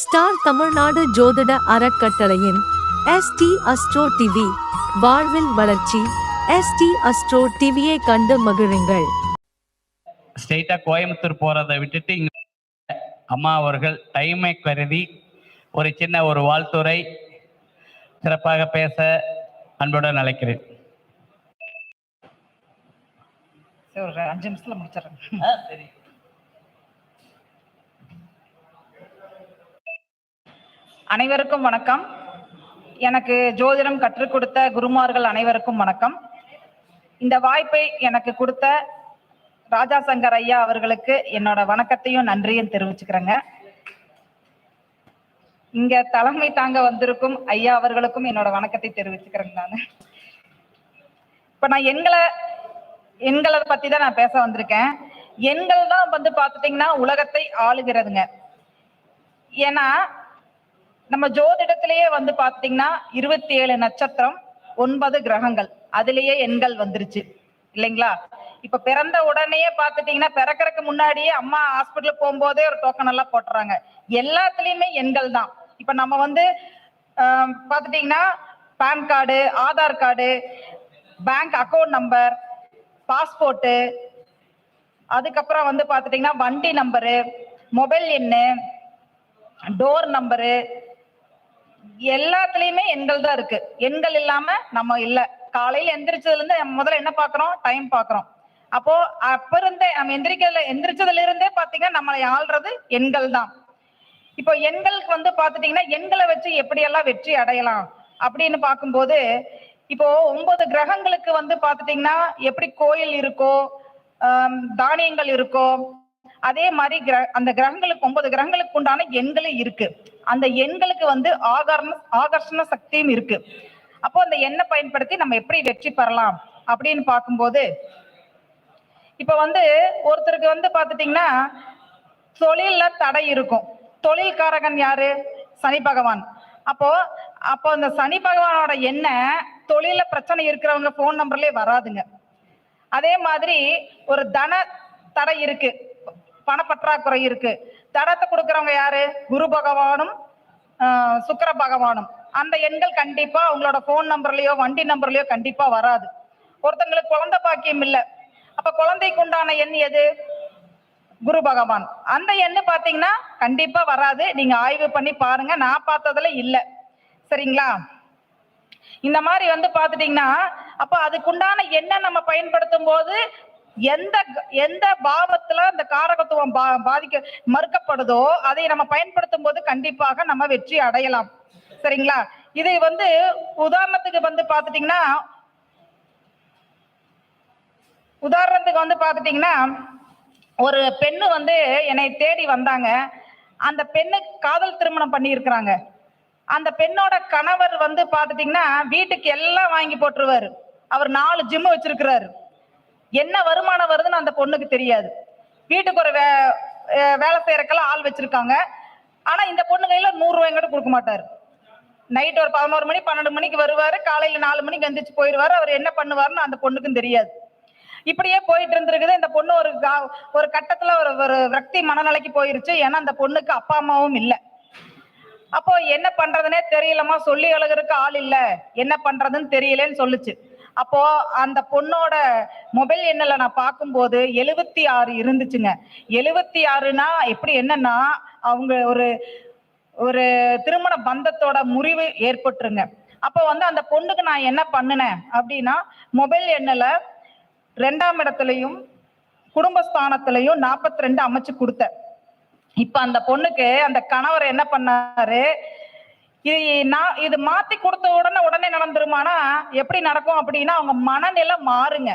Star Tamil Nadu ஜோதிட அறக்கட்டளையின் ST astro TV வாழ்வில் வளர்ச்சி. எஸ்டி அஸ்ட்ரோ டிவியை கண்டு மகிழுங்கள். ஸ்ட்ரெயிட்டாக கோயம்புத்தூர் போகிறத விட்டுட்டு இங்க அம்மா அவர்கள் டைமை கருதி ஒரு சின்ன ஒரு வாழ்த்துரை சிறப்பாக பேச அன்புடன் அழைக்கிறேன். சரி ஒரு அஞ்சு நிமிஷத்துல முடிச்சிடுறேன். சரி. அனைவருக்கும் வணக்கம். எனக்கு ஜோதிடம் கற்றுக் கொடுத்த குருமார்கள் அனைவருக்கும் வணக்கம். இந்த வாய்ப்பை எனக்கு கொடுத்த ராஜா சங்கர் ஐயா அவர்களுக்கு என்னோட வணக்கத்தையும் நன்றியும் தெரிவிச்சுக்கிறேங்க. இங்க தலைமை தாங்க வந்திருக்கும் ஐயா அவர்களுக்கும் என்னோட வணக்கத்தை தெரிவிச்சுக்கிறேங்க நான். இப்ப நான் எண்களை எண்களை பத்தி தான் நான் பேச வந்திருக்கேன். எண்கள் தான் வந்து பாத்துட்டீங்கன்னா உலகத்தை ஆளுகிறதுங்க. ஏன்னா நம்ம ஜோதிடத்திலேயே வந்து பாத்தீங்கன்னா இருபத்தி ஏழு நட்சத்திரம் ஒன்பது கிரகங்கள். அதுலயே எண்கள் வந்துருச்சு. இல்லைங்களா? இப்ப பிறந்த உடனேயே பாத்துட்டீங்கன்னா பிறக்கறதுக்கு முன்னாடியே அம்மா ஹாஸ்பிட்டல் போகும்போதே ஒரு டோக்கன் எல்லாம் போட்டுறாங்க. எல்லாத்துலயுமே எண்கள் தான். இப்ப நம்ம வந்து பாத்துட்டீங்கன்னா PAN card Aadhaar card bank account number passport அதுக்கப்புறம் வந்து பாத்துட்டீங்கன்னா வண்டி நம்பரு மொபைல் எண்ணு டோர் நம்பரு எல்லாத்துலயுமே எண்கள் தான் இருக்கு. எண்கள் இல்லாம நம்ம இல்ல. காலையில எந்திரிச்சதுல இருந்து முதல்ல என்ன பாக்குறோம்? டைம் பாக்குறோம். அப்போ அப்ப இருந்தே நம்ம எந்திரிக்கிறதுல எந்திரிச்சதுல இருந்தே பாத்தீங்கன்னா நம்மளை ஆள்றது எண்கள் தான். இப்போ எண்களுக்கு வந்து பாத்துட்டீங்கன்னா எண்களை வச்சு எப்படியெல்லாம் வெற்றி அடையலாம் அப்படின்னு பார்க்கும்போது இப்போ ஒன்பது கிரகங்களுக்கு வந்து பாத்துட்டீங்கன்னா எப்படி கோயில் இருக்கோ தானியங்கள் இருக்கோ அதே மாதிரி கிர அந்த கிரகங்களுக்கு ஒன்பது கிரகங்களுக்கு உண்டான எண்களும் இருக்கு. அந்த எண்களுக்கு வந்து ஆகர்ண ஆகர்ஷண சக்தியும் இருக்கு. அப்போ அந்த எண்ணை பயன்படுத்தி நம்ம எப்படி வெற்றி பெறலாம் அப்படின்னு பார்க்கும்போது இப்ப வந்து ஒருத்தருக்கு வந்து பாத்துட்டீங்கன்னா தொழில்ல தடை இருக்கும். தொழில்காரகன் யாரு? சனி பகவான். அப்போ அப்போ அந்த சனி பகவானோட எண்ணெய் தொழில பிரச்சனை இருக்கிறவங்க போன் நம்பர்லயே வராதுங்க. அதே மாதிரி ஒரு தன தடை இருக்கு. பணப்பற்றாக்குறை இருக்கு. தடத்தை கொடுக்கறவங்க யாரு? குரு பகவானும் சுக்கர சுக்கிர பகவானும். அந்த எண்கள் கண்டிப்பா அவங்களோட போன் நம்பர்லயோ வண்டி நம்பர்லயோ கண்டிப்பா வராது. ஒருத்தங்களுக்கு குழந்தை பாக்கியம் இல்ல. அப்ப குழந்தைக்கு உண்டான எண் எது? குரு பகவான். அந்த எண்ணு பாத்தீங்கன்னா கண்டிப்பா வராது. நீங்க ஆய்வு பண்ணி பாருங்க. நான் பார்த்ததுல இல்ல. சரிங்களா? இந்த மாதிரி வந்து பாத்துட்டீங்கன்னா அப்ப அதுக்குண்டான எண்ணை நம்ம பயன்படுத்தும் போது எந்த எந்த பாவத்துல அந்த காரகத்துவம் பா பாதிக்க மறுக்கப்படுதோ அதை நம்ம பயன்படுத்தும் போது கண்டிப்பாக நம்ம வெற்றி அடையலாம். சரிங்களா? இது வந்து உதாரணத்துக்கு வந்து பாத்துட்டீங்கன்னா உதாரணத்துக்கு வந்து பாத்துட்டீங்கன்னா ஒரு பெண்ணு வந்து என்னை தேடி வந்தாங்க. அந்த பெண்ணு காதல் திருமணம் பண்ணியிருக்கிறாங்க. அந்த பெண்ணோட கணவர் வந்து பாத்துட்டீங்கன்னா வீட்டுக்கு எல்லாம் வாங்கி போட்டுருவாரு. அவர் நாலு ஜிம் வச்சிருக்கிறாரு. என்ன வருமானம் வருதுன்னு அந்த பொண்ணுக்கு தெரியாது. வீட்டுக்கு ஒரு வே வேலை செய்யறக்கெல்லாம் ஆள் வச்சிருக்காங்க. ஆனா இந்த பொண்ணு கையில நூறு ரூபாய் கூட கொடுக்க மாட்டாரு. நைட் ஒரு பதினோரு மணி பன்னெண்டு மணிக்கு வருவாரு. காலையில நாலு மணிக்கு எந்திரிச்சு போயிடுவாரு அவர் என்ன பண்ணுவாருன்னு அந்த பொண்ணுக்கும் தெரியாது. இப்படியே போயிட்டு இருந்திருக்குது. இந்த பொண்ணு ஒரு ஒரு கட்டத்துல ஒரு ஒரு விரக்தி மனநிலைக்கு போயிருச்சு. ஏன்னா அந்த பொண்ணுக்கு அப்பா அம்மாவும் இல்லை. அப்போ என்ன பண்றதுனே தெரியலமா சொல்லி அழுகிறதுக்கு ஆள் இல்ல. என்ன பண்றதுன்னு தெரியலன்னு சொல்லுச்சு. அப்போ அந்த பொண்ணோட மொபைல் எண்ணில் நான் பார்க்கும்போது எழுபத்தி ஆறு இருந்துச்சுங்க. எழுபத்தி ஆறுனா எப்படி என்னன்னா அவங்க ஒரு ஒரு திருமண பந்தத்தோட முறிவு ஏற்பட்டுருங்க. அப்போ வந்து அந்த பொண்ணுக்கு நான் என்ன பண்ணினேன் அப்படின்னா மொபைல் எண்ணில் ரெண்டாம் இடத்துலையும் குடும்பஸ்தானத்திலையும் நாற்பத்தி ரெண்டு அமைச்சு கொடுத்தேன். இப்ப அந்த பொண்ணுக்கு அந்த கணவர் என்ன பண்ணாரு இது நான் இது மாத்தி கொடுத்த உடனே உடனே நடந்துருமானா எப்படி நடக்கும் அப்படின்னா அவங்க மனநிலை மாறுங்க.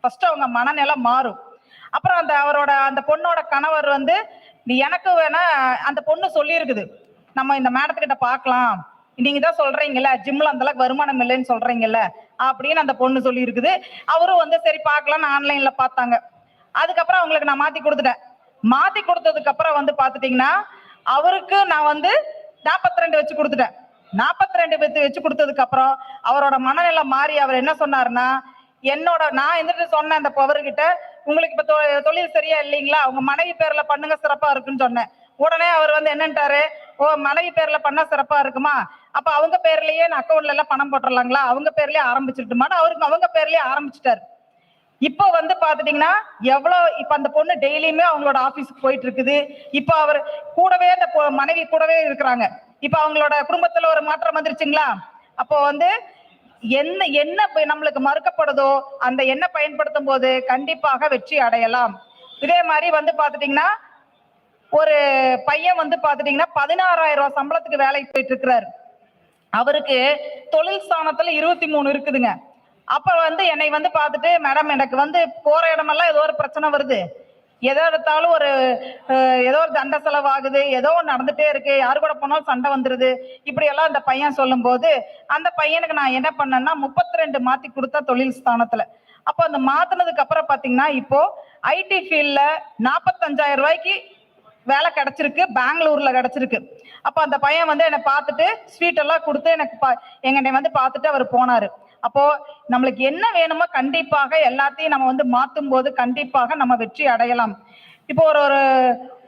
ஃபர்ஸ்ட் அவங்க மனநிலை மாறும். அப்புறம் அந்த அவரோட அந்த பொண்ணோட கணவர் வந்து நீ எனக்கு வேணா அந்த பொண்ணு சொல்லியிருக்குது. நம்ம இந்த மேடத்துக்கிட்ட பார்க்கலாம். நீங்க தான் சொல்றீங்கல்ல ஜிம்ல அந்த அளவுக்கு வருமானம் இல்லைன்னு சொல்றீங்கல்ல அப்படின்னு அந்த பொண்ணு சொல்லியிருக்குது. அவரும் வந்து சரி பார்க்கலாம்னு ஆன்லைன்ல பார்த்தாங்க. அதுக்கப்புறம் அவங்களுக்கு நான் மாத்தி கொடுத்துட்டேன். மாத்தி கொடுத்ததுக்கு அப்புறம் வந்து பாத்துட்டீங்கன்னா அவருக்கு நான் வந்து 42 ரெண்டு வச்சு கொடுத்துட்டேன். 42 ரெண்டு வச்சு வச்சு கொடுத்ததுக்கு அப்புறம் அவரோட மனநிலை மாறி அவர் என்ன சொன்னாருன்னா என்னோட நான் எந்திரிச்சு சொன்னேன் அந்த பவர்கிட்ட உங்களுக்கு இப்ப தொ- தொழில் சரியா இல்லைங்களா? உங்க மனைவி பேர்ல பண்ணுங்க சிறப்பா இருக்குன்னு சொன்னேன். உடனே அவர் வந்து என்னன்ட்டாரு ஓ மனைவி பேர்ல பண்ணா சிறப்பா இருக்குமா? அப்ப அவங்க பேர்லயே நான் அக்கௌண்ட்ல எல்லாம் பணம் போட்டுடலாங்களா அவங்க பேர்லயே ஆரம்பிச்சிட்டுமான்னு அவருக்கு அவங்க பேர்லயே ஆரம்பிச்சிட்டாரு. இப்போ வந்து பாத்துட்டீங்கன்னா எவ்வளவு இப்ப அந்த பொண்ணு டெய்லியுமே அவங்களோட ஆபீஸ்க்கு போயிட்டு இருக்குது இப்போ அவர் கூடவே அந்த பொ- மனைவி கூடவே இருக்கிறாங்க. இப்ப அவங்களோட குடும்பத்துல ஒரு மாற்றம் வந்துருச்சுங்களா? அப்போ வந்து என்ன என்ன நம்மளுக்கு மறுக்கப்படுதோ அந்த எண்ணெய் பயன்படுத்தும் போது கண்டிப்பாக வெற்றி அடையலாம். இதே மாதிரி வந்து பாத்துட்டீங்கன்னா ஒரு பையன் வந்து பாத்துட்டீங்கன்னா பதினாறாயிரம் ரூபாய் சம்பளத்துக்கு வேலைக்கு போயிட்டு இருக்கிறாரு அவருக்கு தொழில் ஸ்தானத்துல இருபத்தி மூணு இருக்குதுங்க. அப்ப வந்து என்னை வந்து பார்த்துட்டு மேடம் எனக்கு வந்து போற இடமெல்லாம் ஏதோ ஒரு பிரச்சனை வருது. எதை எடுத்தாலும் ஒரு ஏதோ ஒரு தண்டை செலவாகுது. ஏதோ ஒன்று நடந்துட்டே இருக்கு. யாரு கூட போனாலும் சண்டை வந்துருது. இப்படி எல்லாம் அந்த பையன் சொல்லும்போது அந்த பையனுக்கு நான் என்ன பண்ணேன்னா முப்பத்தி ரெண்டு மாத்தி கொடுத்தா தொழில் ஸ்தானத்துல. அப்போ அந்த மாத்தினதுக்கு அப்புறம் பாத்தீங்கன்னா இப்போ ஐடி ஃபீல்ட்ல நாற்பத்தஞ்சாயிரம் ரூபாய்க்கு வேலை கிடைச்சிருக்கு. பெங்களூர்ல கிடைச்சிருக்கு. அப்ப அந்த பையன் வந்து என்னை பார்த்துட்டு ஸ்வீட் எல்லாம் கொடுத்து எனக்கு பா- எங்கனை வந்து பார்த்துட்டு அவர் போனாரு. அப்போ நம்மளுக்கு என்ன வேணுமோ கண்டிப்பாக எல்லாத்தையும் நம்ம வந்து மாத்தும் போது கண்டிப்பாக நம்ம வெற்றி அடையலாம். இப்போ ஒரு ஒரு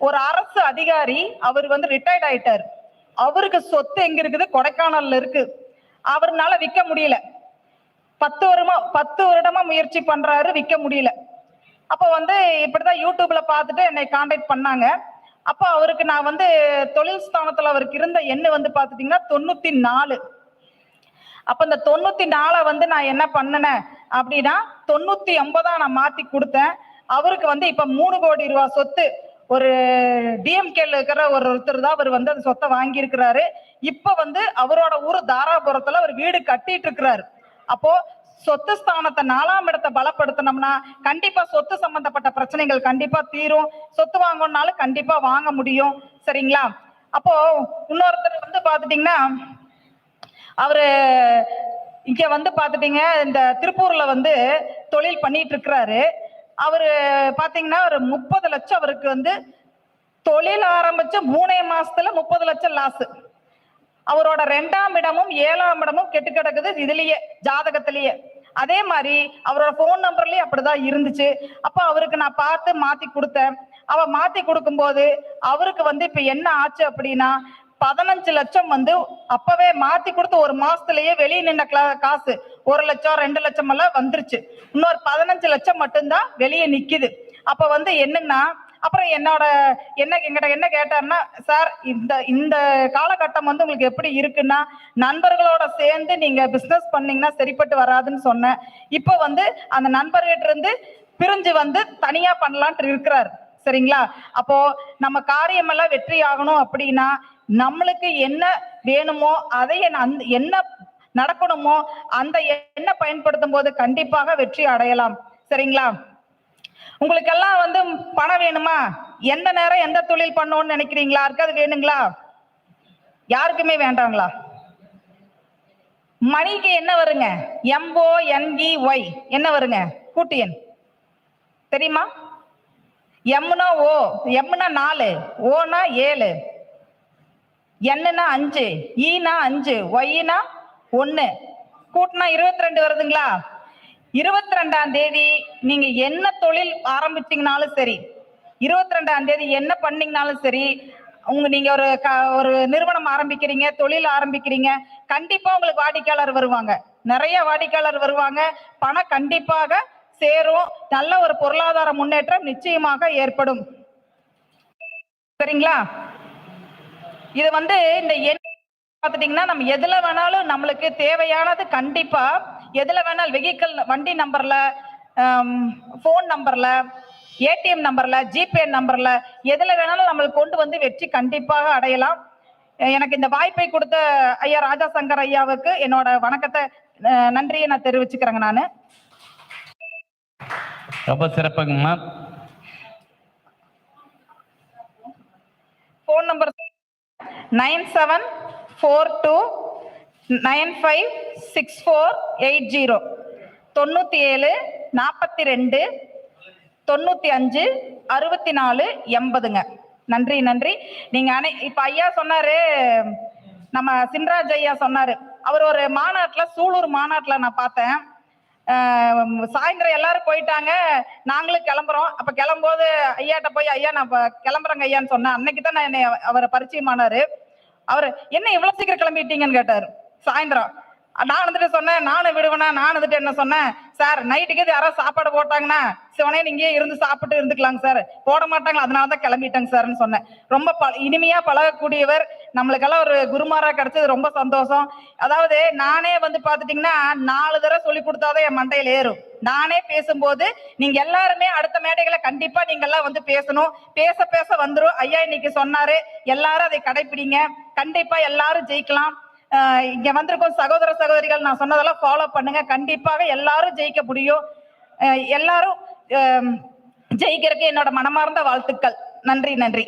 ஒரு அரசு அதிகாரி அவர் வந்து ரிட்டையர்ட் ஆயிட்டார். அவருக்கு சொத்து எங்க இருக்குது? கொடைக்கானல்ல இருக்கு. அவர்னால விற்க முடியல. பத்து வருமா பத்து வருடமா முயற்சி பண்றாரு விற்க முடியல. அப்போ வந்து இப்படிதான் யூடியூப்ல பார்த்துட்டு என்னை காண்டாக்ட் பண்ணாங்க. அப்போ அவருக்கு நான் வந்து தொழில் ஸ்தானத்துல அவருக்கு இருந்த எண்ணு வந்து பாத்துட்டீங்கன்னா தொண்ணூத்தி நாலு. அப்ப இந்த தொண்ணூத்தி நாலை வந்து நான் என்ன பண்ணினேன் அப்படின்னா தொண்ணூத்தி ஒன்பதா நான் மாத்தி கொடுத்தேன். அவருக்கு வந்து இப்ப மூணு கோடி ரூபாய் சொத்து ஒரு டிஎம்கேல இருக்கிற ஒரு ஒருத்தர் தான் அவர் வந்து அந்த சொத்தை வாங்கி இருக்கிறாரு இப்ப வந்து அவரோட ஊர் தாராபுரத்துல ஒரு வீடு கட்டிட்டு இருக்கிறாரு. அப்போ சொத்து ஸ்தானத்தை நாலாம் இடத்தை பலப்படுத்தினோம்னா கண்டிப்பா சொத்து சம்பந்தப்பட்ட பிரச்சனைகள் கண்டிப்பா தீரும். சொத்து வாங்கணும்னாலும் கண்டிப்பா வாங்க முடியும். சரிங்களா? அப்போ இன்னொருத்தர் வந்து பாத்துட்டீங்கன்னா அவரு இங்க வந்து பாத்துட்டீங்க இந்த திருப்பூர்ல வந்து தொழில் பண்ணிட்டு இருக்கிறாரு. அவரு பாத்தீங்கன்னா ஒரு முப்பது லட்சம் அவருக்கு வந்து தொழில் ஆரம்பிச்ச மூணே மாசத்துல முப்பது லட்சம் லாஸ் அவரோட ரெண்டாம் இடமும் ஏழாம் இடமும் கெட்டு கிடக்குது இதுலயே ஜாதகத்திலேயே. அதே மாதிரி அவரோட போன் நம்பர்லயே அப்படிதான் இருந்துச்சு. அப்ப அவருக்கு நான் பார்த்து மாத்தி கொடுத்தேன். அவ மாத்தி கொடுக்கும்போது அவருக்கு வந்து இப்ப என்ன ஆச்சு அப்படின்னா பதினஞ்சு லட்சம் வந்து அப்பவே மாத்தி கொடுத்து ஒரு மாசத்துலயே வெளியே நின்ன காசு. ஒரு லட்சம் ரெண்டு லட்சம் எல்லாம் வந்துருச்சு. இன்னொரு பதினஞ்சு லட்சம் மட்டும்தான் வெளியே நிக்குது. அப்ப வந்து என்னன்னா அப்புறம் என்னோட என்ன எங்கிட்ட என்ன கேட்டாருன்னா சார் இந்த இந்த காலகட்டம் வந்து உங்களுக்கு எப்படி இருக்குன்னா நண்பர்களோட சேர்ந்து நீங்க பிசினஸ் பண்ணீங்கன்னா சரிப்பட்டு வராதுன்னு சொன்னேன். இப்போ வந்து அந்த நண்பர்கிட்ட இருந்து பிரிஞ்சு வந்து தனியா பண்ணலான்ட்டு இருக்கிறாரு. சரிங்களா? அப்போ நம்ம காரியமெல்லாம் வெற்றி ஆகணும் அப்படின்னா நம்மளுக்கு என்ன வேணுமோ அதை அந்த என்ன நடக்கணுமோ அந்த என்ன பயன்படுத்தும் போது கண்டிப்பாக வெற்றி அடையலாம். சரிங்களா? உங்களுக்கெல்லாம் வந்து பணம் வேணுமா? எந்த நேரம் எந்த தொழில் பண்ணணும்னு நினைக்கிறீங்களா? அது வேணுங்களா? யாருக்குமே வேண்டாங்களா? மணிக்கு என்ன வருங்க? M O N E Y. என்ன வருங்க? கூட்டு எண். தெரியுமா? எம்னா ஓ எம்னா நாலு ஓனா ஏழு. என்னன்னா அஞ்சு ஈனா அஞ்சு ஒய்னா ஒன்னு கூட்டினா இருபத்தி ரெண்டு வருதுங்களா? இருபத்தி ரெண்டாம் தேதி நீங்க என்ன தொழில் ஆரம்பிச்சீங்கனாலும் சரி இருபத்தி ரெண்டாம் தேதி என்ன பண்ணீங்கனாலும் சரி உங்க நீங்க ஒரு க ஒரு நிறுவனம் ஆரம்பிக்கிறீங்க தொழில் ஆரம்பிக்கிறீங்க கண்டிப்பா உங்களுக்கு வாடிக்கையாளர் வருவாங்க. நிறைய வாடிக்கையாளர் வருவாங்க. பணம் கண்டிப்பாக சேரும். நல்ல ஒரு பொருளாதார முன்னேற்றம் நிச்சயமாக ஏற்படும். சரிங்களா? இது வந்து இந்த எண் பார்த்துட்டீங்கன்னா நம்ம எதுல வேணாலும் நம்மளுக்கு தேவையானது கண்டிப்பா எதுல வேணாலும் வெஹிக்கல் வண்டி நம்பர்ல ஃபோன் நம்பர்ல ஏடிஎம் நம்பர்ல ஜிபே நம்பர்ல எதுல வேணாலும் நம்மளுக்கு கொண்டு வந்து வெற்றி கண்டிப்பாக அடையலாம். எனக்கு இந்த வாய்ப்பை கொடுத்த ஐயா ராஜா சங்கர் ஐயாவுக்கு என்னோட வணக்கத்தை நன்றியை நான் தெரிவிச்சுக்கிறேங்க நான். ரொம்ப சிறப்புங்கம்மா phone number nine seven four two nine five six four eight zero. தொண்ணூற்றி ஏழு நாற்பத்தி ரெண்டு தொண்ணூற்றி அஞ்சு அறுபத்தி நாலு எண்பதுங்க. நன்றி நன்றி. நீங்கள் அனை இப்போ ஐயா சொன்னார் நம்ம சின்ராஜ் ஐயா சொன்னார். அவர் ஒரு மாநாட்டில் சூலூர் மாநாட்டில் நான் பார்த்தேன். சாயந்தரம் எல்லாரும் போயிட்டாங்க. நாங்களும் கிளம்புறோம். அப்ப கிளம்போது ஐயாட்ட போய் ஐயா நான் கிளம்புறேங்க ஐயான்னு சொன்னேன் அன்னைக்கு தான் நான் என்னை அவரை பரிச்சயமானாரு. அவரு என்ன இவ்வளவு சீக்கிரம் கிளம்பிட்டீங்கன்னு கேட்டாரு. சாயந்தரம். நான் வந்துட்டு சொன்னேன் நானும் விடுவேனா? நான் வந்துட்டு என்ன சொன்னேன்? சார் நைட்டுக்கு இது யாராவது சாப்பாடு போட்டாங்கன்னா சிவனே இங்கேயே இருந்து சாப்பிட்டு இருந்துக்கலாங்க சார். போட மாட்டாங்களா? அதனால தான் கிளம்பிட்டேங்க சார்னு சொன்னேன். ரொம்ப ப இனிமையா பழகக்கூடியவர் நம்மளுக்கெல்லாம் ஒரு குருமாரா கிடைச்சது ரொம்ப சந்தோஷம். அதாவது நானே வந்து பாத்துட்டீங்கன்னா நாலு தடவை சொல்லி கொடுத்தாதான் என் மண்டையில ஏறும். நானே பேசும்போது நீங்க எல்லாருமே அடுத்த மேடைகளை கண்டிப்பா நீங்க எல்லாம் வந்து பேசணும். பேச பேச வந்துரும். ஐயா இன்னைக்கு சொன்னாரு எல்லாரும் அதை கடைபிடிங்க கண்டிப்பா எல்லாரும் ஜெயிக்கலாம். இங்க வந்திருக்கும் சகோதர சகோதரிகள் நான் சொன்னதெல்லாம் ஃபாலோ பண்ணுங்க. கண்டிப்பாக எல்லாரும் ஜெயிக்க முடியும். எல்லாரும் ஜெயிக்கிறதுக்கு என்னோட மனமார்ந்த வாழ்த்துக்கள். நன்றி நன்றி.